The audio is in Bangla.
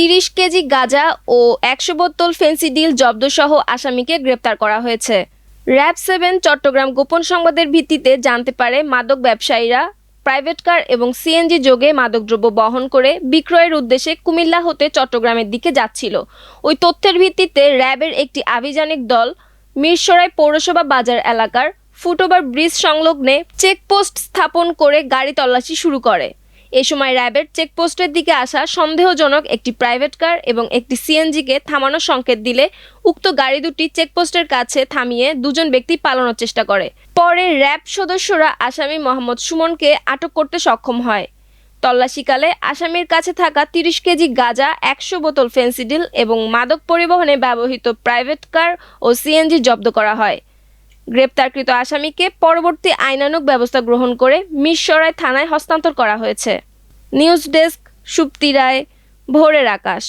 তিরিশ কেজি গাঁজা ও একশো বোতল ফেন্সিডিল জব্দসহ আসামিকে গ্রেপ্তার করা হয়েছে। র্যাব সেভেন, চট্টগ্রাম গোপন সংবাদের ভিত্তিতে জানতে পারে মাদক ব্যবসায়ীরা প্রাইভেট কার এবং সিএনজি যোগে মাদকদ্রব্য বহন করে বিক্রয়ের উদ্দেশ্যে কুমিল্লা হতে চট্টগ্রামের দিকে যাচ্ছিল। ওই তথ্যের ভিত্তিতে র্যাবের একটি আভিযানিক দল মিরসরাই পৌরসভা বাজার এলাকার ফুটওভার ব্রিজ সংলগ্নে চেকপোস্ট স্থাপন করে গাড়ি তল্লাশি শুরু করে। এ সময় র্যাবের চেকপোস্টের দিকে আসা সন্দেহজনক একটি প্রাইভেট কার এবং একটি সিএনজিকে থামানোর সংকেত দিলে উক্ত গাড়ি দুটি চেকপোস্টের কাছে থামিয়ে দুজন ব্যক্তি পালানোর চেষ্টা করে। পরে র্যাব সদস্যরা আসামি মোহাম্মদ সুমনকে আটক করতে সক্ষম হয়। তল্লাশিকালে আসামির কাছে থাকা তিরিশ কেজি গাঁজা, একশো বোতল ফেন্সিডিল এবং মাদক পরিবহনে ব্যবহৃত প্রাইভেট কার ও সিএনজি জব্দ করা হয়। গ্রেপ্তারকৃত আসামিকে পরবর্তী আইনানুক ব্যবস্থা গ্রহণ করে মিরসরাই থানায় হস্তান্তর করা হয়েছে। নিউজ ডেস্ক, সুপ্তি রায়, ভোরের আকাশ।